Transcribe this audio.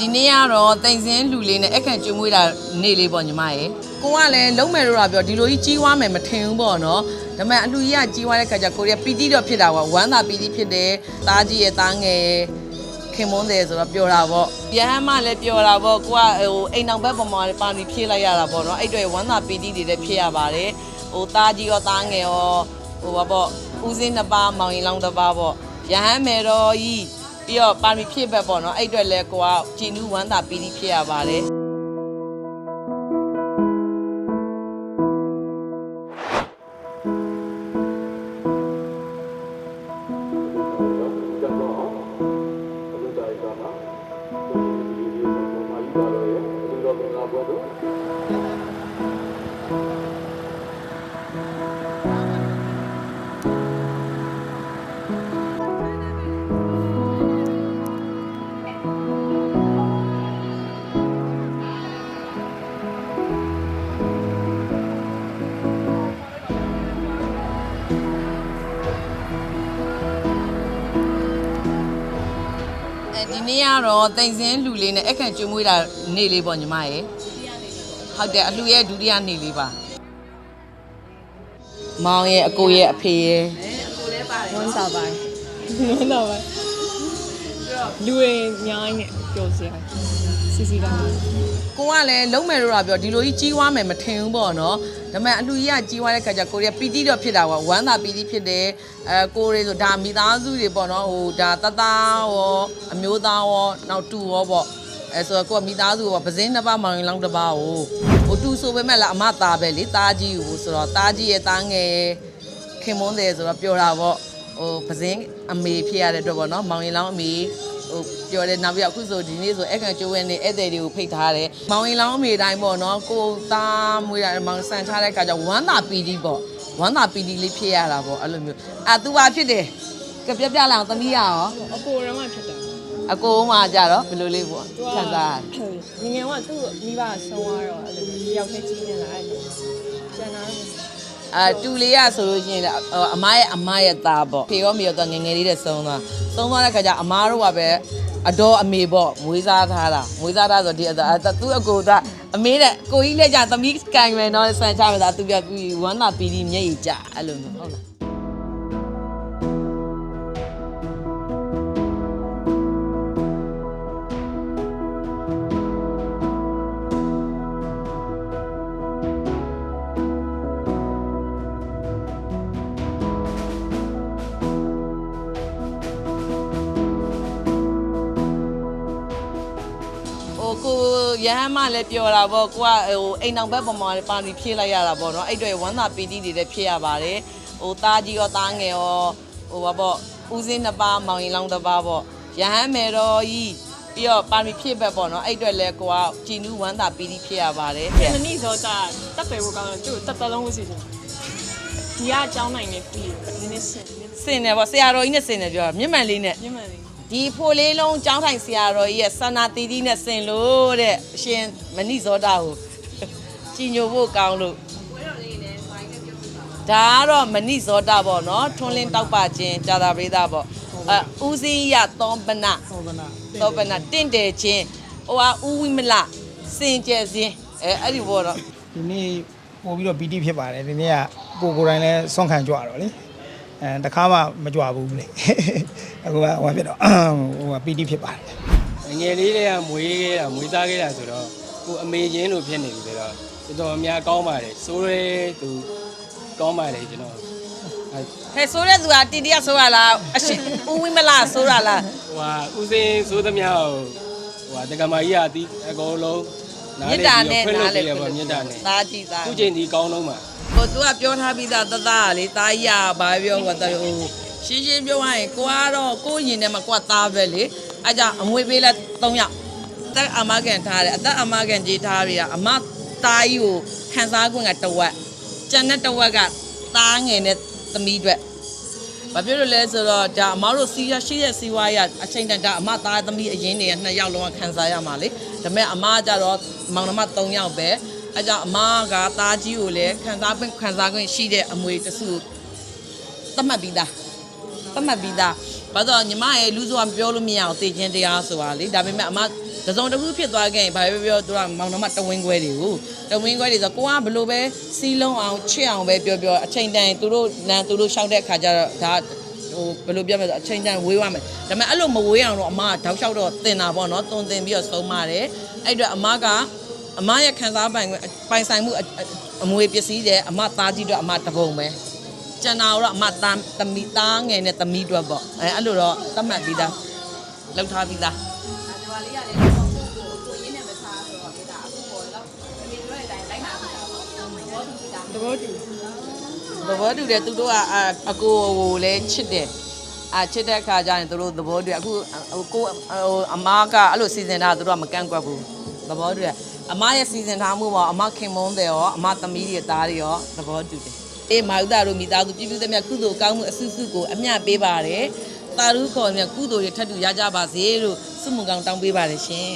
ဒီနေ့ကတော့တိမ်စင်းလူလေးနဲ့အခန့်ကျွေးမွေးတာနေ့လေးပေါ့ညီမရေကိုကလည်းလုံးမယ်လို့တာပြောဒီလိုကြီးကြီးွားမယ်မထင်ဘူးပေါ့နော်ဒါပေမဲ့အလှကြီးကကြီးွားတဲ့ခါကျကိုရီးယားပီတိတော့ဖြစ်တာပေါ့ဝမ်းသာပီတိဖြစ်တယ်သားကြီးရဲ့သားငယ်ရဲ့ခင်မွန်းတယ်ဆိုတော့ပျော်တာပေါ့ရဟန်းမလည်းပျော်တာပေါ့ကိုကဟိုအိမ်အောင်ဘက်ပေါ်မှာပါတီဖြည့်လိုက်ရတာပေါ့နော်အဲ့အတွေဝမ်းသာပီတိတွေလည်းဖြစ်ရပါတယ်ဟိုသားကြီးရောသားငယ်ရောဟိုပါပေါ့ဦးစင်းနှစ်ပါးမောင်ရင်လောင်းတစ်ပါးပေါ့ရဟန်းမယ်တော်ကြီး ပြီးတော့ပါတီဖြည့်ဘက်ပေါ့နော်အဲ့အတွေလည်းကိုကကြည်နူးဝမ်းသာပီတိဖြစ်ရပါတယ် နေ့ကတော့တိမ်စင်းလူလေးနဲ့အခန့်ကျွေးမွေးတာနေ့လေးပေါ့ညီမရေဟုတ်တယ်အလှရဲ့ဒုတိယနေ့လေးပါမောင်ရဲ့အကိုရဲ့အဖေရဲ့ဝမ်းသာပါတယ်ဝမ်းသာပါ လူတွေအများကြီးနဲ့ပျော်စရာစီစီကောင်းတယ်ကိုကလည်းလုံးမယ်လို့တာပြောဒီလိုကြီးကြီးွားမယ်မထင်ဘူးပေါ့နော်ဒါပေမဲ့အလှကြီးကကြီးွားတဲ့ခါကျကိုရီးယားပီတိတော့ဖြစ်တာပေါ့ဝမ်းသာပီတိဖြစ်တယ်အဲကိုရီးဆိုဒါမိသားစုတွေပေါ့နော်ဟိုဒါတသားရောအမျိုးသားရောနောက်တူရောပေါ့အဲဆိုတော့ကိုကမိသားစုပေါ့ပဇင်းတစ်ပါးမောင်ရင်လောင်းတစ်ပါးကိုဟိုတူဆိုပေမဲ့လည်းအမသားပဲလေသားကြီးကိုဆိုတော့သားကြီးရဲ့သားငယ်ရဲ့ခင်မွန်းတယ်ဆိုတော့ပြောတာပေါ့ဟိုပဇင်းအမေဖြစ်ရတဲ့အတွက်ပေါ့နော်မောင်ရင်လောင်းအမေ ဟိုပြောတယ်နောက်ပြီးအခုဆိုဒီနေ့ဆိုအခန့်ကျိုးဝဲနေဧည့်သည်တွေကိုဖိတ်ထားတယ်မောင်ရင်လောင်းအမေတိုင်းပေါ့နော်ကိုသားမွေးရမောင်ဆန်ချတဲ့အခါကျဝမ်းသာပီတိပေါ့ဝမ်းသာပီတိလေးဖြစ်ရတာပေါ့အဲ့လိုမျိုးအာသူပါဖြစ်တယ်ကပြပြလာအောင်သမီးရရောအကိုရမဖြစ်တာအကိုမှကြတော့ဘယ်လိုလေးပေါ့ခံစားရငငယ်ကသူ့မိဘဆုံးသွားတော့အဲ့လိုတယောက်တည်းကြီးနေတာအဲ့လိုကျန်တာတော့ အာတူလေးရဆိုလို့ရှိရင်လည်းဟိုအမရဲ့အမရဲ့သားပေါ့ဖေရောမေရောတော့ငယ်ငယ်လေးတဲ့ဆုံးသွားဆုံးသွားတဲ့ခါကျအမားတို့ကပဲအတော်အမေပေါ့မွေးစားထားတာမွေးစားထားဆိုဒီအသူ့အကိုကအမေတဲ့ကိုကြီးလက်ကြသမီးကန်မယ်နော်ဆန်ချမယ်သာသူပြပြီးဝမ်းသာပီဒီမျက်ရည်ကြအဲ့လိုမျိုးဟုတ်လား ကိုရဟန်းမလည်းပြောတာပေါ့ကိုကဟိုအိမ်အောင်ဘက်ပေါ်မှာပါတီဖြည့်လိုက်ရတာပေါ့နော်အဲ့အတွေဝမ်းသာပီတိတွေလည်းဖြစ်ရပါတယ်ဟိုသားကြီးရောသားငယ်ရောဟိုပါပေါ့ဦးစင်းနှစ်ပါးမောင်ရင်လောင်းတစ်ပါးပေါ့ရဟန်းမယ်တော်ကြီးပြီးတော့ပါတီဖြည့်ဘက်ပေါ့နော်အဲ့အတွေလည်းကိုကကြည်နူးဝမ်းသာပီတိဖြစ်ရပါတယ်မနေ့စောတာတက်ပဲဖို့ကောင်းတယ်သူ့တက်တလုံးဝစီတယ်ဒီကအကြောင်းနိုင်နေပြီနည်းနည်းစင်နည်းစင်တယ်ပေါ့ဆရာတော်ကြီးနဲ့စင်တယ်ပြောတာမြင့်မှန်လေးနဲ့ညမှန်လေး ဒီဖိုလေးလုံးចောင်းထိုင်ဆရာတော်ကြီးရဲ့ဆန္နာတီတီနဲ့ဆင်လို့တဲ့အရှင်မဏိဇောတာကိုကြည်ညိုဖို့ကောင်းလို့ဒါကတော့မဏိဇောတာပေါ့နော်ထွန်းလင်းတောက်ပါခြင်းကြာတာပရိသတ်ပေါ့အဲဦးစင်းရသောပနသောကနာသောပနတင့်တယ်ခြင်းဟိုဟာဦးဝိမလစင်ကြယ်ခြင်းအဲအဲ့ဒီပေါ့တော့ဒီနေ့ပို့ပြီးတော့ပီတိဖြစ်ပါတယ်ဒီနေ့ကကိုကိုယ်တိုင်လည်းဆွန့်ခံကြွတော့လေ အဲတခါမှမကြွဘူးလေအခုကဟိုဖြစ်တော့ဟိုကပီတိဖြစ်ပါတယ်ငယ်လေးတွေကမွေးခဲ့တာမွေးစားခဲ့တာဆိုတော့ကိုအမေချင်းလိုဖြစ်နေပြီဆိုတော့တော်တော်များကောင်းပါတယ်စိုးရဲသူကောင်းပါတယ်ကျွန်တော်အဲဟဲ့ဆိုတဲ့သူကတီတီကဆိုရလားအရှင်ဦးဝိမလဆိုရလားဟိုဟာဦးစင်းစိုးသမျှကိုဟိုဟာတက္ကမကြီးကအတီးအကုန်လုံး နားမေတ္လေတာပြီးနဲ့တော့ဖွင့်နားလေလို့ပြရပါမေတ္တာနဲ့သားကြည့်သားခုချိန်ဒီကောင်းလုံးပါဟိုသူကပြောထားပြီးသားတသားကလေသားကြီးကဘာပြောဟိုတော်ဟိုရှင်းရှင်းပြောရရင်ကိုကတော့ကိုရင်ထဲမှာကိုကသားပဲလေအဲကြောင့်အမွေပေးလဲ၃ယောက်အသက်အမကန်ထားတယ်အသက်အမကန်ကြီးထားပြီးတာအမသားကြီးကိုခံစားခွင့်ကတဝက်ကျန်တဲ့တဝက်ကသားငယ်နဲ့သမီးအတွက် ဘာဖြစ်လို့လဲဆိုတော့ဒါအမတို့စီးရရှိရဲ့စီးဝါးရအချိန်တန်ဒါအမသားသမီးအရင်တွေကနှစ်ယောက်လုံးကခံစားရမှာလေဒါပေမဲ့အမကကြတော့မောင်နှမ၃ယောက်ပဲအဲကြောင့်အမကသားကြီးကိုလည်းခံစားခွင့်ခံစားခွင့်ရှိတဲ့အမွေတစ်စုသတ်မှတ်ပြီးသားသတ်မှတ်ပြီးသားဘာလို့လဲဆိုတော့ညီမရဲ့လူဆိုတာပြောလို့မရအောင်သိချင်းတရားဆိုတာလေဒါပေမဲ့အမ တစုံတစ်ခုဖြစ်သွားခဲ့ရင်ဘာပဲပြောပြောသူကမောင်နှမတဝင်းခွဲတွေကိုတဝင်းခွဲတွေဆိုကိုကဘလို့ပဲစီးလုံးအောင်ချစ်အောင်ပဲပြောပြောအချိန်တန်သူတို့နန်းသူတို့ရှောက်တဲ့ခါကျတော့ဒါဟိုဘယ်လိုပြောမလဲဆိုအချိန်တန်ဝေးရမယ်ဒါပေမဲ့အဲ့လိုမဝေးအောင်တော့အမကတောက်လျှောက်တော့တင်တာပေါ့နော်တုံတင်ပြီးတော့ဆုံးမတယ်အဲ့အတွက်အမကအမရဲ့ခံစားပိုင်ပိုင်ဆိုင်မှုအမွေပစ္စည်းတယ်အမသားကြီးတော့အမတပုံပဲကျန်တာတော့အမတမ်းသမီးသားငယ်နဲ့သမီးအတွက်ပေါ့အဲအဲ့လိုတော့သတ်မှတ်ပြီးသားလောက်ထားပြီးသားဒီပါလေးရတယ် ဘောတူတာသဘောတူသဘောတူတယ်သူတို့ကအအကိုကိုလည်းချစ်တယ်အာချစ်တဲ့ခါကျရင်သူတို့သဘောတူတယ်အခုဟိုကိုဟိုအမားကအဲ့လိုစီစဉ်တာသူတို့ကမကန့်ကွက်ဘူးသဘောတူတယ်အမရဲ့စီစဉ်ထားမှုပေါ့အမခင်မုန်းတယ်ရောအမသမီးတွေသားတွေရောသဘောတူတယ်အေးမာဥဒတို့မိသားစုပြည်ပြည်သက်မြတ်ကုသိုလ်ကောင်းမှုအဆုစုကိုအမျှပေးပါတယ်တာရုခေါ်မြတ်ကုသိုလ်တွေထပ်တူရကြပါစေလို့ဆုမွန်ကောင်းတောင်းပေးပါတယ်ရှင်